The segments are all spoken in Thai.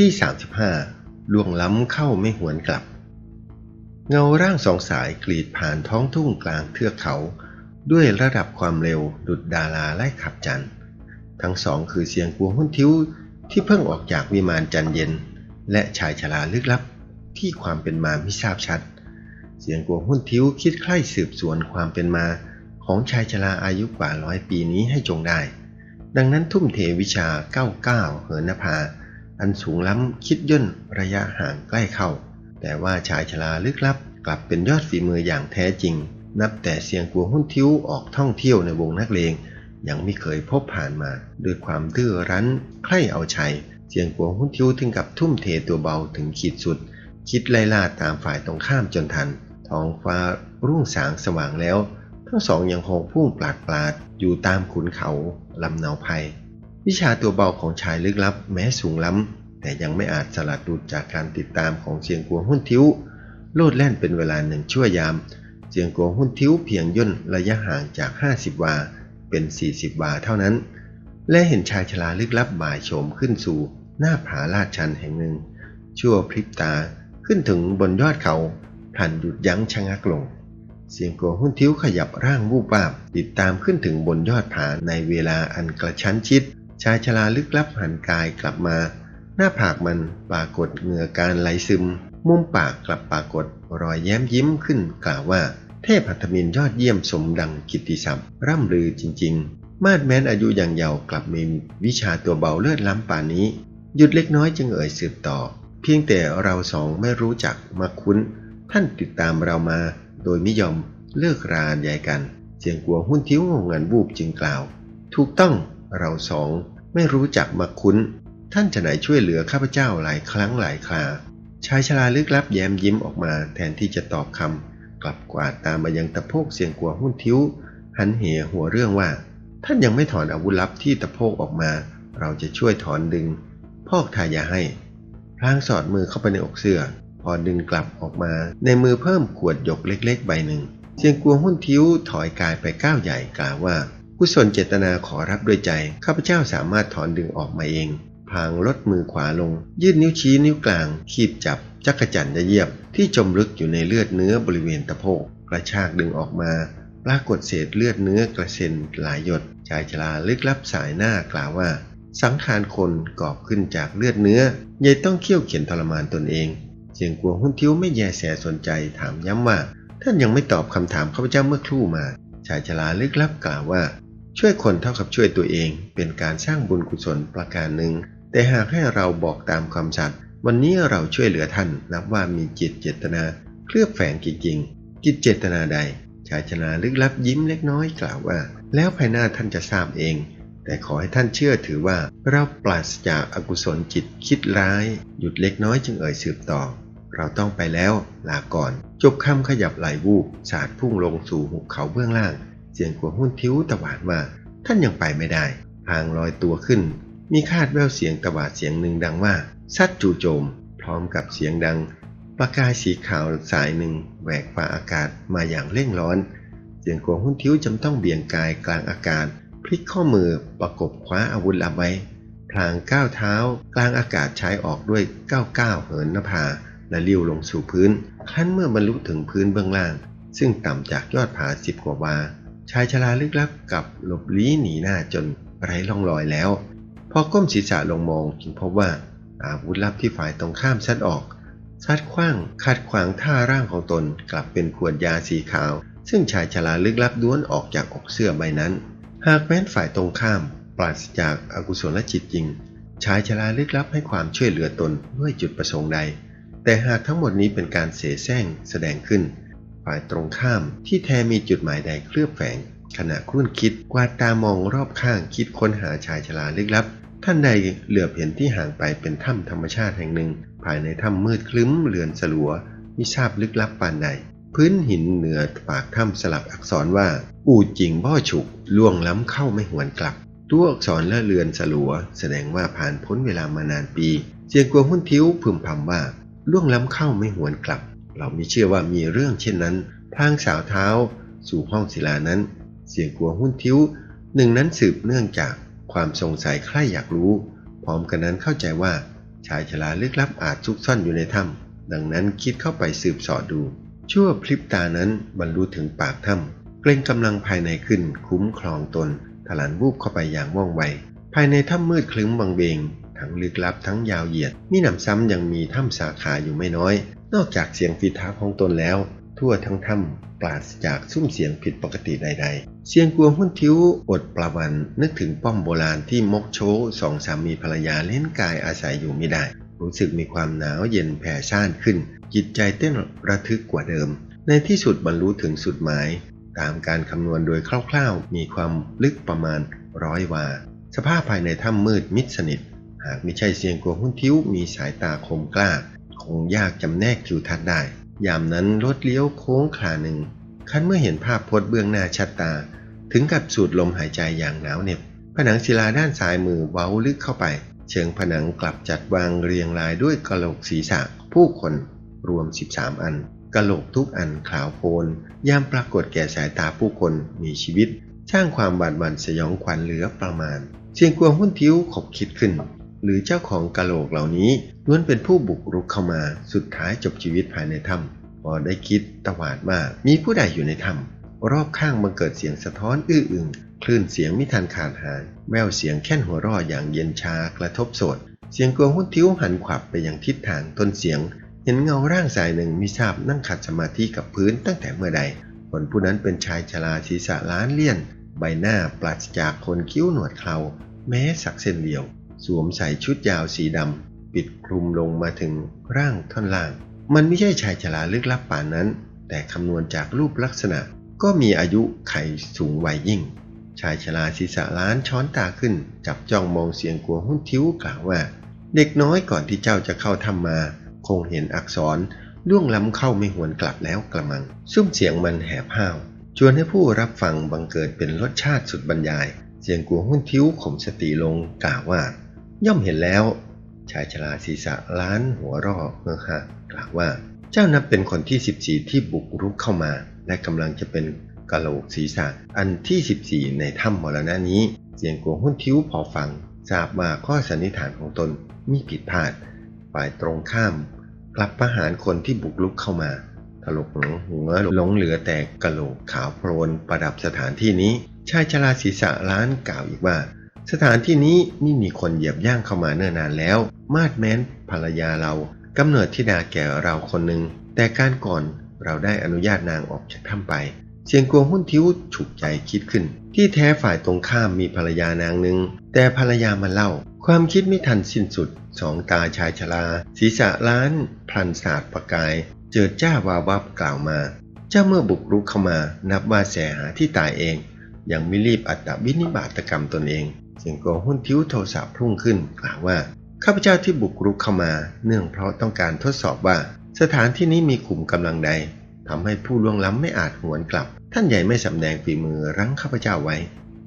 ที่ 35 ล่วงล้ำเข้าไม่หวนกลับ เงาร่างสองสายกรีดผ่านท้องทุ่งกลางเทือกเขา ด้วยระดับความเร็วดุดดาราไล่ขับจันทร์ทั้งสองคือเสียงกัวหุ้นทิ้วที่เพิ่งออกจากวิมานจันเย็น และชายชราลึกลับที่ความเป็นมาไม่ทราบชัด เสียงกัวหุ้นทิ้วคิดใคร่สืบสวนความเป็นมาของชายชราอายุกว่าร้อยปีนี้ให้จงได้ ดังนั้นทุ่มเทวิชาเก้าเก้าเหินนภา อันสูงล้ำคิดย่นระยะห่างใกล้เข้า แต่ว่าชายชราลึกลับ กลับเป็นยอดฝีมืออย่างแท้จริง นับแต่เสียงกัวหุ้นทิ้วออกท่องเที่ยวในวงนักเลงยังไม่เคยพบผ่านมา ด้วยความดื้อรั้นใคร่เอาชัยเสียงกัวหุ้นทิ้วถึงกับทุ่มเทตัวเบาถึงขีดสุด คิดไล่ล่าตามฝ่ายตรงข้ามจนทันท้องฟ้ารุ่งสางสว่างแล้ว ทั้งสองยังคงพุ่งปลาดปลาดอยู่ตามขุนเขาลำเนาภัย วิชาตัวเบาของชายลึกลับแม้สูงล้ำ แต่ยังไม่อาจสลัดหลุดจากการติดตามของเสียงกัวหุ้นทิ้ว โลดแล่นเป็นเวลาหนึ่งชั่วยาม เสียงกัวหุ้นทิ้วเพียงย่นระยะห่างจาก 50 วา เป็น 40 วาเท่านั้น และเห็นชายชราลึกลับบ่ายโฉมขึ้นสู่ หน้าผาลาดชันแห่งหนึ่ง ชั่วพริบตาขึ้นถึงบนยอดเขาทันหยุดยั้งชะงักลงเสียงกัวหุ้นทิ้วขยับร่างวูบวาบติดตามขึ้นถึงบนยอดผาในเวลาอันกระชั้นชิด ชายชราลึกลับหันกายกลับมา หน้าผากมันปรากฏเหงื่อการไหลซึม มุมปากกลับปรากฏรอยแย้มยิ้มขึ้นกล่าวว่า เทพหัตถมินยอดเยี่ยมสมดังกิตติศัพท์ร่ำลือจริง ๆ มาดแม้นอายุอย่างเยาว์กลับมีวิชาตัวเบาเลือดล้ำป่านนี้ หยุดเล็กน้อยจึงเอ่ยสืบต่อ เพียงแต่เราสองไม่รู้จักมาคุ้น ท่านติดตามเรามา โดยไม่ยอมเลิกราใหญ่กัน เสียงกลัวหุ้นทิ้วงงงินบูบจึงกล่าว ถูกต้อง เราสองไม่รู้จักมาคุ้น ท่านจะไหนช่วยเหลือข้าพเจ้าหลายครั้งหลายคราชายชราลึกลับแย้มยิ้มออกมา แทนที่จะตอบคำกลับกวาดตามมายังตะโพกเสียงกลัวหุ้นทิ้ว หันเหหัวเรื่องว่า ท่านยังไม่ถอนอาวุธลับที่ตะโพกออกมา เราจะช่วยถอนดึง พอกทายาให้พลางสอดมือเข้าไปในอกเสื้อ พอดึงกลับออกมา ในมือเพิ่มขวดหยกเล็ก ๆ ใบหนึ่งเสียงกัวหุ้นทิ้วถอยกายไปก้าวใหญ่กล่าวว่า กุศลเจตนาขอรับด้วยใจ ข้าพเจ้าสามารถถอนดึงออกมาเอง พลางลดมือขวาลง ยื่นนิ้วชี้นิ้วกลาง คีบจับ จักรจันทร์เยียบ ที่จมลึกอยู่ในเลือดเนื้อบริเวณตะโพก กระชากดึงออกมา ปรากฏเศษเลือดเนื้อกระเซ็นหลายหยด ชายชราลึกลับสายหน้ากล่าวว่า สังขารคนกอบขึ้นจากเลือดเนื้อ ยายต้องเคี่ยวเข็นทรมานตนเอง เสียงกวงหุ้นทิ้วไม่แยแสสนใจถามย้ำว่า ท่านยังไม่ตอบคำถามข้าพเจ้าเมื่อครู่มาชายชราลึกลับกล่าวว่า ช่วยคนเท่ากับช่วยตัวเองเป็นการสร้างบุญกุศลประการหนึ่ง แต่หากให้เราบอกตามความสัตย์วันนี้เราช่วยเหลือท่านนับว่ามีจิตเจตนาเคลือบแฝงจริงๆจิตเจตนาใดชายชราลึกลับยิ้มเล็กน้อยกล่าวว่า แล้วภายหน้าท่านจะทราบเอง แต่ขอให้ท่านเชื่อถือว่าเราปราศจากอากุศลจิตคิดร้าย หยุดเล็กน้อยจึงเอ่ยสืบต่อ เราต้องไปแล้วลาก่อน จบคำขยับไหลวูบสาดพุ่งลงสู่หุบเขาเบื้องล่าง เสียงขัวหุ้นทิ้วตวานว่าท่านยังไปไม่ได้พางลอยตัวขึ้น มีคาดแววเสียงตวาดเสียงหนึ่งดังว่าซัดจู่โจม พร้อมกับเสียงดัง ประกายสีขาวสายหนึ่งแหวกฟ้าอากาศมาอย่างเร่งร้อน เสียงขัวหุ้นทิ้วจำต้องเบี่ยงกายกลางอากาศพลิกข้อมือประกบคว้าอาวุธลับไว้ พลางก้าวเท้า กลางอากาศใช้ออกด้วยก้าวก้าวเหินนภาและลิ้วลงสู่พื้นครั้นเมื่อบรรลุถึงพื้นเบื้องล่าง ซึ่งต่ำจากยอดผาสิบกว่าวา ชายชราลึกลับกับหลบลี้หนีหน้าจนไร้ร่องรอยแล้ว พอก้มศีรษะลงมองจึงพบว่าอาวุธลับที่ฝ่ายตรงข้ามซัดออกซัดคว้างขัดขวางท่าร่างของตนกลับเป็นขวดยาสีขาว ซึ่งชายชราลึกลับด้วนออกจากอกเสื้อใบนั้น หากแม้นฝ่ายตรงข้าม ปราศจากอากุศลจิตจริง ชายชราลึกลับให้ความช่วยเหลือตนด้วยจุดประสงค์ใด แต่หากทั้งหมดนี้เป็นการเสแสร้งแสดงขึ้น ฝ่ายตรงข้าม ที่แท้มีจุดหมายใดเคลือบแฝง ขณะครุ่นคิดกวาดตามองรอบข้างคิดค้นหาชายชราลึกลับ ท่านใดเหลือบเห็นที่ห่างไปเป็นถ้ำธรรมชาติแห่งหนึ่ง ภายในถ้ำมืดคลึ้มเลือนสลัวมิทราบลึกลับปานใด พื้นหินเหนือปากถ้ำสลักอักษรว่า อู่จิงบ่อฉุกล่วงล้ำเข้าไม่หวนกลับ ตัวอักษรละเรือนสลัว แสดงว่าผ่านพ้นเวลามานานปีเสียงกวงหุ้นทิ้วพึมพำว่าล่วงล้ำเข้าไม่หวนกลับ เราไม่เชื่อว่ามีเรื่องเช่นนั้นพางสาวเท้าสู่ห้องศิลานั้น เสียงกลัวหุ้นทิ้วหนึ่งนั้นสืบเนื่องจากความสงสัยใคร่อยากรู้ พร้อมกันนั้นเข้าใจว่าชายชราลึกลับอาจซุกซ่อนอยู่ในถ้ำดังนั้นคิดเข้าไปสืบสอดูชั่วพริบตานั้นบรรลุถึงปากถ้ำเกรงกำลังภายในขึ้นคุ้มครองตนถลันวูบเข้าไปอย่างว่องไวภายในถ้ำมืดคลึ้มวังเวง ทั้งลึกลับทั้งยาวเหยียด มีหนำซ้ำยังมีถ้ำสาขาอยู่ไม่น้อย นอกจากเสียงฝีเท้าของตนแล้ว ทั่วทั้งถ้ำปราศจากซุ้มเสียงผิดปกติใด ๆ เสียงกลัวหุ้นทิ้วอดประวันนึกถึงป้อมโบราณที่มกโชสองสามีภรรยาเล่นกายอาศัยอยู่ไม่ได้ รู้สึกมีความหนาวเย็นแผ่ซ่านขึ้น จิตใจเต้นระทึกกว่าเดิม ในที่สุดบรรลุถึงสุดหมาย ตามการคำนวณโดยคร่าวๆ มีความลึกประมาณร้อยวาสภาพภายในถ้ำมืดมิดสนิท หากไม่ใช่เสียงกลัวหุ้นทิ้วมีสายตาคมกล้า คงยากจำแนกทิวทัศน์ได้ ยามนั้นรถเลี้ยวโค้งคลาหนึ่งคันเมื่อเห็นภาพพจน์เบื้องหน้าชัดตา ถึงกับสูดลมหายใจอย่างหนาวเหน็บ ผนังศิลาด้านซ้ายมือเว้าลึกเข้าไป เชิงผนังกลับจัดวางเรียงรายด้วยกะโหลกศีรษะ ผู้คนรวม 13 อันกะโหลกทุกอันขาวโพลนยามปรากฏแก่สายตาผู้คนมีชีวิต สร้างความบาดหวั่นสยองขวัญเหลือประมาณ เสียงกวงหุ้นทิ้วขบคิดขึ้น หรือเจ้าของกะโหลกเหล่านี้ล้วนเป็นผู้บุกรุกเข้ามาสุดท้ายจบชีวิตภายในถ้ำพอได้คิดตวาดว่ามีผู้ใดอยู่ในถ้ำรอบข้างบังเกิดเสียงสะท้อนอื้ออึงคลื่นเสียงมิทันขาดหายแววเสียงแค่นหัวร่ออย่างเย็นชากระทบโสดเสียงกวงหุ้นทิ้วหันขวับไปยังทิศทางต้นเสียง เห็นเงาร่างสายหนึ่งมิทราบนั่งขัดสมาธิกับพื้นตั้งแต่เมื่อใดคนผู้นั้นเป็นชายชราศีรษะล้านเลี่ยน ใบหน้าปราศจากคนคิ้วหนวดเคราแม้สักเส้นเดียว สวมใส่ชุดยาวสีดำปิดคลุมลงมาถึงร่างท่อนล่าง มันไม่ใช่ชายชราลึกลับป่านนั้น แต่คำนวณจากรูปลักษณะ ก็มีอายุไขสูงวัยยิ่ง ชายชราศีรษะล้านช้อนตาขึ้น จับจ้องมองเสียงกลัวหุ้นทิ้วกล่าวว่า เด็กน้อยก่อนที่เจ้าจะเข้าทำมา คงเห็นอักษรล่วงล้ำเข้าไม่หวนกลับแล้วกระมัง ซุ้มเสียงมันแหบห้าว ชวนให้ผู้รับฟังบังเกิดเป็นรสชาติสุดบรรยาย เสียงกัวหุ้นทิ้วข่มสติลงกล่าวว่า ย่อมเห็นแล้ว ชายชราศีรษะล้านหัวรอเมื่อฮะกล่าวว่า เจ้านับเป็นคนที่ 14 ที่บุกรุกเข้ามา และกำลังจะเป็นกะโหลกศีรษะอันที่ 14 ในถ้ำมรณะนี้ เสียงกัวหุ้นทิ้วพอฟังทราบว่าข้อสันนิษฐานของตนมีผิดพลาด ฝ่ายตรงข้าม กลับประหารคนที่บุกรุกเข้ามาถลกหลงหัวหลงเหลือแต่กะโหลกขาวโพลนประดับสถานที่นี้ ชายชราศีรษะล้านกล่าวอีกว่า สถานที่นี้ไม่มีคนเหยียบย่างเข้ามาเนิ่นนานแล้ว มาดแม้นภรรยาเรากำเนิดธิดาแก่เราคนหนึ่ง แต่การก่อนเราได้อนุญาตนางออกจากถ้ำไป เสียงกวงหุ้นทิ้วฉุกใจคิดขึ้น ที่แท้ฝ่ายตรงข้ามมีภรรยานางหนึ่ง แต่ภรรยามาเล่า ความคิดไม่ทันสิ้นสุด สองตาชายชรา ศีรษะล้าน พลันศาสตร์ประกาย เจิดจ้าวาวับกล่าวมา เจ้าเมื่อบุกรุกเข้ามา นับว่าแสหาที่ตายเอง ยังไม่รีบอัตวินิบาตกรรมตนเอง เสียงกวงหุ้นทิ้วโทรศัพท์พุ่งขึ้นกล่าวว่าข้าพเจ้าที่บุกรุกเข้ามา เนื่องเพราะต้องการทดสอบว่า สถานที่นี้มีขุมกำลังใดทำให้ผู้ล่วงล้ำไม่อาจหวนกลับ ท่านใหญ่ไม่สำแดงฝีมือรั้งข้าพเจ้าไว้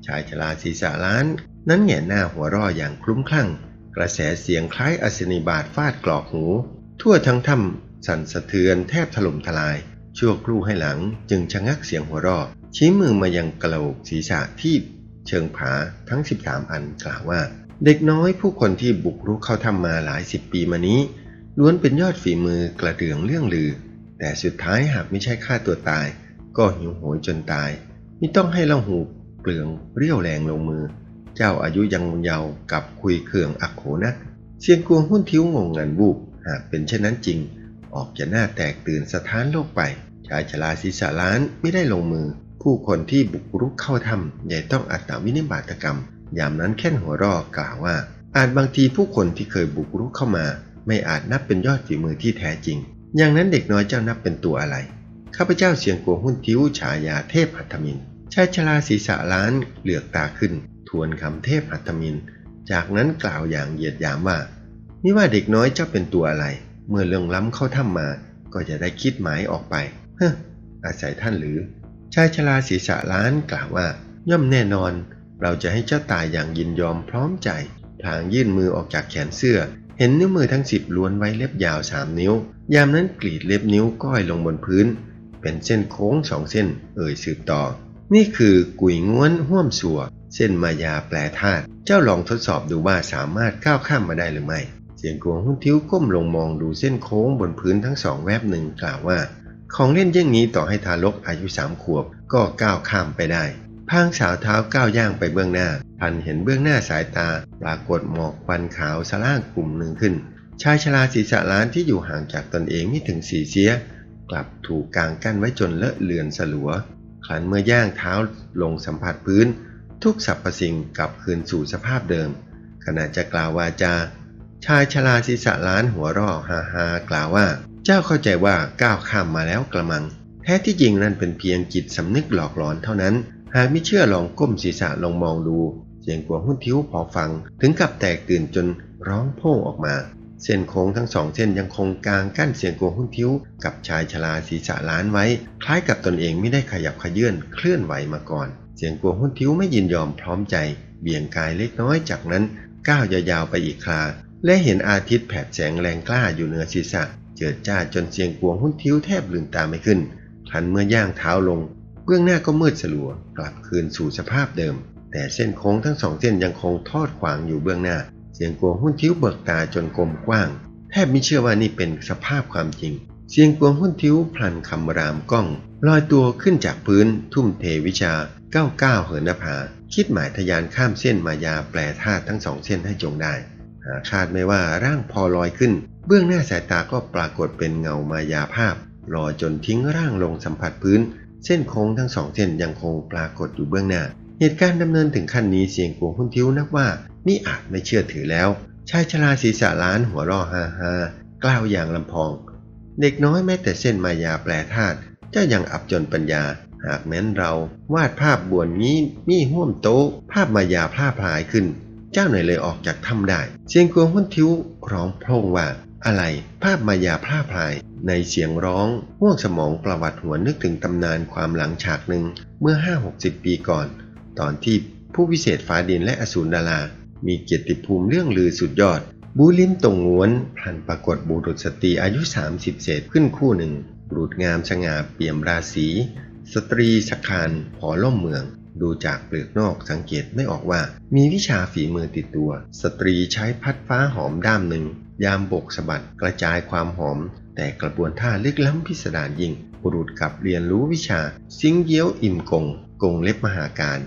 ชายชราศีรษะล้าน นั้นแหง่หน้าหัวร่ออย่างคลุ้มคลั่ง กระแสเสียงคล้ายอัศนีบาทฟาดกรอกหู ทั่วทั้งถ้ำสั่นสะเทือนแทบถล่มทลาย ชั่วครู่ให้หลังจึงชะงักเสียงหัวร่อชี้มือมายังกระโหลกศีรษะที่ เชิงผาทั้ง 13 อันกล่าวว่า เด็กน้อยผู้คนที่บุกรุกเข้าถ้ำมาหลายสิบปีมานี้ล้วนเป็นยอดฝีมือกระเดื่องเรื่องลือ แต่สุดท้ายหากไม่ใช่ฆ่าตัวตาย ก็หิวโหยจนตายไม่ต้องให้ละหูเปลืองเรี่ยวแรงลงมือ เจ้าอายุยังเยาว์กับคุยเคืองอักโขนักเสียงกวงหุ้นทิ้วงงงันวูบหากเป็นเช่นนั้นจริง ออกจะหน้าแตกตื่นสถานโลกไปชายชราศีรษะล้านไม่ได้ลงมือ ผู้คนที่บุกรุกเข้าถ้ำใหญ่ต้องอัตวินิบาตกรรม ยามนั้นแค่นหัวรอกล่าวว่า อาจบางทีผู้คนที่เคยบุกรุกเข้ามา ไม่อาจนับเป็นยอดฝีมือที่แท้จริง อย่างนั้นเด็กน้อยเจ้านับเป็นตัวอะไรข้าพเจ้าเสียงกัวหุ้นทิ้วฉายาเทพหัตถมินชายชราศีรษะล้านเหลือกตาขึ้น ทวนคำเทพหัตถมิน จากนั้นกล่าวอย่างเหยียดหยามว่านี่ว่าเด็กน้อยเจ้าเป็นตัวอะไร เมื่อเรื่องล้ำเข้าถ้ำมา ก็จะได้คิดหมายออกไปเฮ้ออาศัยท่านหรือ ชายชราศีรษะล้านกล่าวว่า ย่อมแน่นอน เราจะให้เจ้าตายอย่างยินยอมพร้อมใจพลางยื่นมือออกจากแขนเสื้อ เห็นนิ้วมือทั้งสิบล้วนไว้เล็บยาวสามนิ้ว ยามนั้นกรีดเล็บนิ้วก้อยลงบนพื้น เป็นเส้นโค้งสองเส้น เอ่ยสืบต่อ นี่คือกุยง้วนห้วมสัว เส้นมายาแปลธาตุเจ้าลองทดสอบดูว่าสามารถก้าวข้ามมาได้หรือไม่ เสียงกวงหุ้นทิ้วก้มลงมองดูเส้นโค้งบนพื้นทั้งสองแวบหนึ่งกล่าวว่า ของเล่นเย่างนี้ต่อให้ทารกอายุสามขวบก็ก้าวข้ามไปได้พางสาวเท้าก้าวย่างไปเบื้องหน้า พันเห็นเบื้องหน้าสายตา ปรากฏหมอกควันขาวสล่างกลุ่มหนึ่งขึ้น ชายชราศีรษะล้านที่อยู่ห่างจากตนเองไม่ถึงสี่เสีย กลับถูกกางกั้นไว้จนเลอะเลือนสลัวครั้นเมื่อย่างเท้าลงสัมผัสพื้น ทุกสรรพสิ่งกลับคืนสู่สภาพเดิม ขณะจะกล่าววาจา ชายชราศีรษะล้านหัวร่อฮาฮากล่าวว่า เจ้าเข้าใจว่าก้าวข้ามมาแล้วกระมัง แท้ที่จริงนั่นเป็นเพียงจิตสำนึกหลอกหลอนเท่านั้น หากไม่เชื่อลองก้มศีรษะลองมองดู เสียงกวาหุ้นทิ้วพอฟัง ถึงกับแตกตื่นจนร้องโพ่งออกมา เส้นโค้งทั้งสองเส้นยังคงกลางกั้นเสียงกวางหุ้นทิ้ว กับชายชราศีรษะล้านไว้ คล้ายกับตนเองไม่ได้ขยับขยื่นเคลื่อนไหวมาก่อน เสียงกวางหุ้นทิ้วไม่ยินยอมพร้อมใจ เบี่ยงกายเล็กน้อยจากนั้นก้าวยาวๆไปอีกคราและเห็นอาทิตย์แผดแสงแรงกล้าอยู่เหนือศีรษะ เจิดจ้าจนเสียงกวงหุ้นทิ้วแทบลืมตาไม่ขึ้นครั้นเมื่อย่างเท้าลง เบื้องหน้าก็มืดสลัว กลับคืนสู่สภาพเดิม แต่เส้นโค้งทั้งสองเส้นยังคงทอดขวางอยู่เบื้องหน้า เสียงกวงหุ้นทิ้วเบิกตาจนกลมกว้าง แทบไม่เชื่อว่านี่เป็นสภาพความจริง เสียงกวงหุ้นทิ้วพลันคำรามก้องลอยตัวขึ้นจากพื้น ทุ่มเทวิชาก้าวก้าวเหินนภา คิดหมายทะยานข้ามเส้นมายาแปลธาตุทั้งสองเส้นให้จงได้หาคาดไม่ว่าร่างพอลอยขึ้น เบื้องหน้าสายตาก็ปรากฏเป็นเงามายาภาพรอจนทิ้งร่างลงสัมผัสพื้น เส้นโค้งทั้งสองเส้นยังคงปรากฏอยู่เบื้องหน้า เหตุการณ์ดำเนินถึงขั้นนี้เสียงกวงหุ้นทิ้วนับว่า นี่อาจไม่เชื่อถือแล้ว ชายชราศีรษะล้านหัวร่อฮาฮากล่าวอย่างลำพอง เด็กน้อยแม้แต่เส้นมายาแปลธาตุเจ้ายังอับจนปัญญา หากแม้นเราวาดภาพบวนนี้มีห่วมโต๊ะภาพมายาพลาพลายขึ้น เจ้าหน่อยเลยออกจากถ้ำได้ เสียงกวงหุ้นทิ้วร้องโพร่งว่า อะไรภาพมายาพลาพลาย ในเสียงร้องห่วงสมองประวัติหัวนึกถึงตำนานความหลังฉากหนึ่งเมื่อ 5-60 ปีก่อน ตอนที่ผู้วิเศษฟ้าดินและอสูรดารา มีเกียรติภูมิเรื่องลือสุดยอด บูลิมตรงงวนพลันปรากฏบุรุษสตรีอายุ 30 เศษขึ้นคู่หนึ่งบุรุษงามสง่าเปี่ยมราศีสตรีสคานพอล่มเมือง ดูจากเปลือกนอกสังเกตไม่ออกว่า มีวิชาฝีมือติดตัว สตรีใช้พัดฟ้าหอมด้ามหนึ่ง ยามบกสะบัดกระจายความหอม แต่กระบวนท่าลึกล้ำพิสดารยิ่ง บุรุษกลับเรียนรู้วิชา ซิงเยี้ยวอิ่มกง กงเล็บมหาการ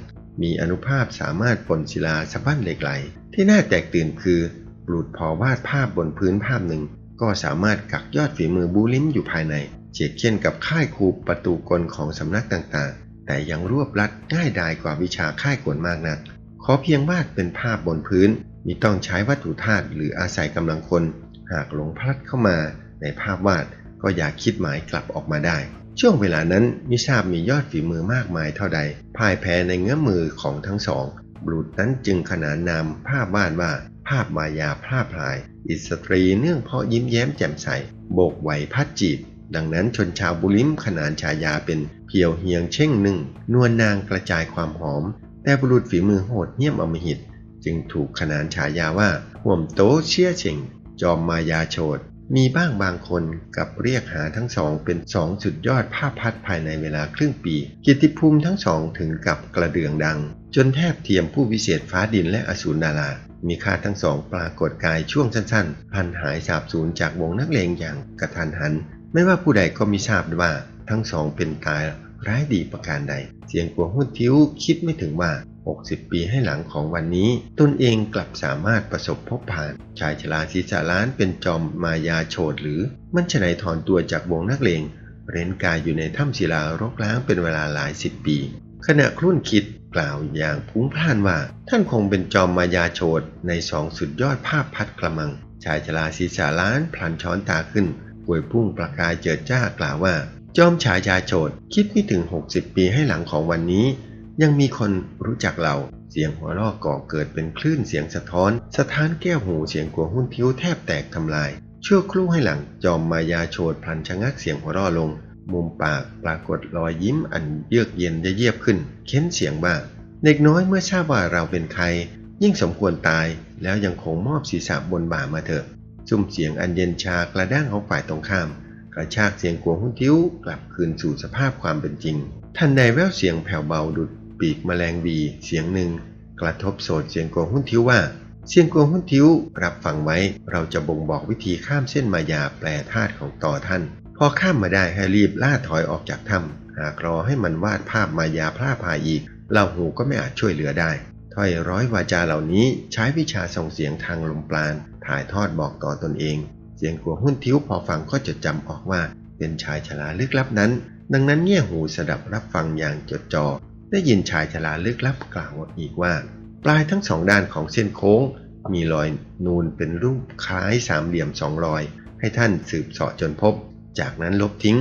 มีอนุภาพสามารถปนศิลาสะบั้นเหล็กไหล ที่น่าแตกตื่นคือบุรุษพอวาดภาพบนพื้นภาพหนึ่ง ก็สามารถกักยอดฝีมือบูลิมอยู่ภายในเช่นเช่นกับค่ายครูประตูกลของสำนักต่างๆ แต่ยังรวบรัดง่ายดายกว่าวิชาค่ายกลมากนัก ขอเพียงวาดเป็นภาพบนพื้นมิต้องใช้วัตถุธาตุหรืออาศัยกำลังคน หากหลงพลัดเข้ามาในภาพวาดก็อย่าคิดหมายกลับออกมาได้ ช่วงเวลานั้นมิทราบมียอดฝีมือมากมายเท่าใดพ่ายแพ้ในเงื้อมือของทั้งสองบุรุษนั้นจึงขนานนามภาพวาดว่า ภาพมายาพลาพลาย อิสตรีเนื่องเพราะยิ้มแย้มแจ่มใสโบกไหวพัดจีบ ดังนั้นชนชาวบุริมขนานฉายาเป็น เพียวเฮียงเช่งหนึ่ง นวลนางกระจายความหอม แต่บุรุษฝีมือโหดเหี้ยมอมหิต จึงถูกขนานฉายาว่าห่วมโตเชี่ยเชิงจอมมายาโฉดมีบ้างบางคนกับเรียกหาทั้งสองเป็นสองสุดยอดภาพพัดภายในเวลาครึ่งปี กิตติภูมิทั้งสองถึงกับกระเดื่องดัง จนแทบเทียมผู้วิเศษฟ้าดินและอสูรดารามีค่าทั้งสองปรากฏกายช่วงสั้นๆ พันหายสาบสูญจากวงนักเลงอย่างกระทันหัน ไม่ว่าผู้ใดก็มิทราบว่า ทั้งสองเป็นตายร้ายดีประการใด เสียงกัวหุ้นทิ้วคิดไม่ถึงว่า 60 ปีให้หลังของวันนี้ ตนเองกลับสามารถประสบพบผ่าน ชายชราศีรษะล้านเป็นจอมมายาโฉดหรือ มันฉะไหนถอนตัวจากวงนักเลงเร้นกายอยู่ในถ้ำศิลารกร้างเป็นเวลาหลายสิบปี ขณะครุ่นคิดกล่าวอย่างพุ้งพล่านว่า ท่านคงเป็นจอมมายาโฉดในสองสุดยอดภาพพัดกระมัง ชายชราศีรษะล้านพลันช้อนตาขึ้นป่วยพุ่งประกายเจิดจ้ากล่าวว่า จอมฉายาโฉดคิดไม่ถึง 60 ปีให้หลังของวันนี้ ยังมีคนรู้จักเราเสียงหัวราะก่อเกิดเป็นคลื่นเสียงสะท้อนสถานแก้วหูเสียงกัวหุ้นทิ้วแทบแตกทำลาย ชั่วครู่ให้หลังจอมมายาโฉดพลันชะงักเสียงหัวราะลง มุมปากปรากฏรอยยิ้มอันเยือกเย็นเยียบขึ้น เค้นเสียงว่าเด็กน้อยเมื่อทราบว่าเราเป็นใคร ยิ่งสมควรตายแล้วยังคงมอบศีรษะบนบ่ามาเถอะซุ่มเสียงอันเย็นชากระด้างของฝ่ายตรงข้าม กระชากเสียงกวงหุ้นทิ้วกลับคืนสู่สภาพความเป็นจริง ทันใดแววเสียงแผ่วเบาดุดปีกแมลงวีเสียงหนึ่ง กระทบโสดเสียงกวงหุ้นทิ้วว่าเซียนกวงหุ้นทิ้วรับฟังไว้ เราจะบ่งบอกวิธีข้ามเส้นมายาแปลธาตุของต่อท่าน พอข้ามมาได้ให้รีบล่าถอยออกจากถ้ำหากรอให้มันวาดภาพมายาพร่าพายอีกเหล่าหูก็ไม่อาจช่วยเหลือได้ถ้อยร้อยวาจาเหล่านี้ใช้วิชาส่งเสียงทางลมปราณถ่ายทอดบอกต่อตนเอง เสียงกวหุ้นทิ้วพอฟังก็จดจำออกว่าเป็นชายชราลึกลับนั้น ดังนั้นเงี่ยหูสดับรับฟังอย่างจดจ่อได้ยินชายชราลึกลับกล่าวอีกว่า ปลายทั้งสองด้านของเส้นโค้ง มีรอยนูนเป็นรูปคล้ายสามเหลี่ยมสองรอย ให้ท่านสืบเสาะจนพบ จากนั้นลบทิ้ง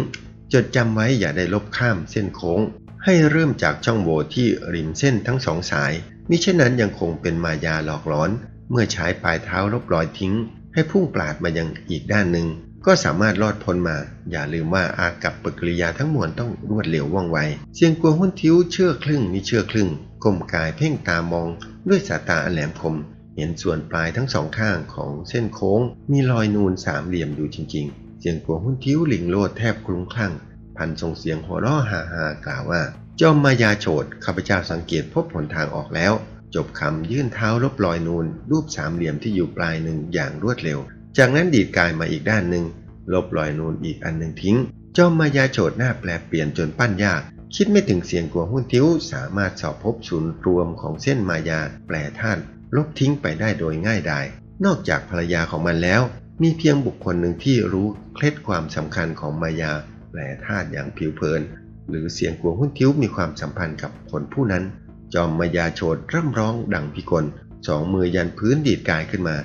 จดจำไว้อย่าได้ลบข้ามเส้นโค้ง ให้เริ่มจากช่องโหว่ที่ริมเส้นทั้งสองสายมิเช่นนั้นยังคงเป็นมายาหลอกหลอน เมื่อใช้ปลายเท้าลบรอยทิ้ง ให้พุ่งปราดมายังอีกด้านหนึ่งก็สามารถรอดพ้นมา อย่าลืมว่าอากับปกิริยาทั้งมวลต้องรวดเร็วว่องไวเสียงกวหุ้นทิ้วเชื่อครึ่งมิเชื่อครึ่งก้มกายเพ่งตามอง ด้วยสายตาอันแหลมคม เห็นส่วนปลายทั้งสองข้างของเส้นโค้ง มีรอยนูนสามเหลี่ยมอยู่จริงๆ เสียงกวหุ้นทิ้วหลิงโลดแทบคลุ้มคลั่ง พันส่งเสียงหัวเราะฮาฮากล่าวว่า จอมมายาโฉดข้าพเจ้าสังเกตพบหนทางออกแล้ว จบคำยื่นเท้าลบรอยนูนรูปสามเหลี่ยมที่อยู่ปลายหนึ่งอย่างรวดเร็ว จากนั้นดีดกายมาอีกด้านหนึ่งลบรอยนูนอีกอันหนึ่งทิ้ง จอมมายาโฉดหน้าแปลเปลี่ยนจนปั้นยาก คิดไม่ถึงเสียงกัวหุ้นทิ้ว สามารถสอบพบศูนย์รวมของเส้นมายาแปลท่าน ลบทิ้งไปได้โดยง่ายดายนอกจากภรรยาของมันแล้ว มีเพียงบุคคลหนึ่งที่รู้เคล็ดความสำคัญของมายาแปลธาตุอย่างผิวเผิน หรือเสียงกัวหุ้นทิ้วมีความสัมพันธ์กับคนผู้นั้น จอมมายาโฉดร่ำร้องดังพิกลสองมือยันพื้นดีดกายขึ้นมา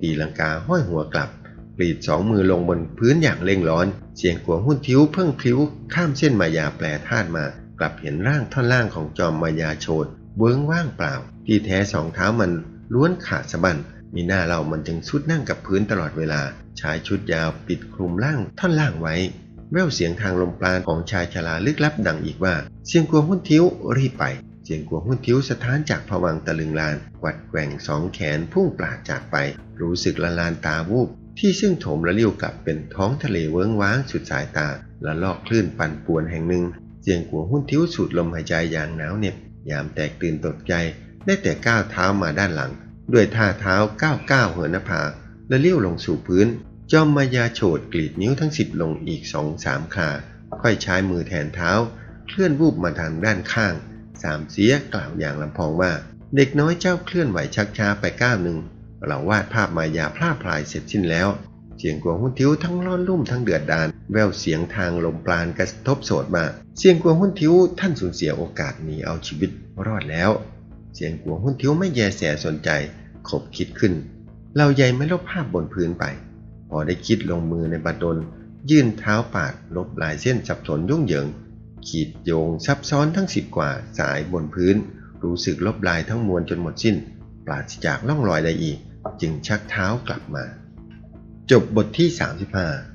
ตีลังกาห้อยหัวกลับกรีดสองมือลงบนพื้นอย่างเร่งร้อน เสียงกวหุ้นทิ้วเพิ่งพลิ้วข้ามเส้นมายาแปลธาตุมา กลับเห็นร่างท่อนล่างของจอมมายาโฉดเวิ้องว่างเปล่า ที่แท้สองเท้ามันล้วนขาดสะบั้นมีหน้าเรามันจึงชุดนั่งกับพื้นตลอดเวลาใช้ชุดยาวปิดคลุมร่างท่อนล่างไว้ แววเสียงทางลมปราณของชายชราลึกลับดังอีกว่า เสียงกวหุ้นทิ้วรีบไป สียงกวหุ้นทิ้วสะท้านจากผวังตะลึงลานกวัดแกว่งสองแขนพุ่งปราดจากไป รู้สึกละลานตาวูบ ที่ซึ่งโถมระเลิ้ยวกลับเป็นท้องทะเลเวิ้งว้างสุดสายตา และลอกคลื่นปั่นป่วนแห่งหนึ่ง เสียงกวหุ้นทิ้วสูดลมหายใจอย่างหนาวเหน็บ ยามแตกตื่นตกใจ ได้แต่ก้าวเท้ามาด้านหลัง ด้วยท่าเท้าก้าวก้าวเหินน้าผาและเลี้ยวลงสู่พื้น จอมมายาโฉดกรีดนิ้วทั้งสิบลงอีกสองสามคาค่อยใช้มือแทนเท้า เคลื่อนวูบมาทางด้านข้าง สามเสียกล่าวอย่างลำพองว่า เด็กน้อยเจ้าเคลื่อนไหวชักช้าไปก้าวหนึ่งเราวาดภาพมายาพร่าพลายเสร็จสิ้นแล้ว เสียงกวงหุ้นทิ้วทั้งร้อนรุ่มทั้งเดือดดาน แววเสียงทางลมปราณกระทบโสดมา เสียงกวงหุ้นทิ้วท่านสูญเสียโอกาสหนีเอาชีวิตรอดแล้ว เสียงกวงหุ้นทิ้วไม่แยแสสนใจขบคิดขึ้น เราใหญ่ไม่ลบภาพบนพื้นไป พอได้คิดลงมือในบัดดลยื่นเท้าปาดลบลายเส้นสับสนยุ่งเหยิง ขีดโยงซับซ้อนทั้งสิบกว่าสายบนพื้น รู้สึกลบลายทั้งมวลจนหมดสิ้น ปราศจากล่องรอยใดอีก จึงชักเท้ากลับมา จบบทที่ 35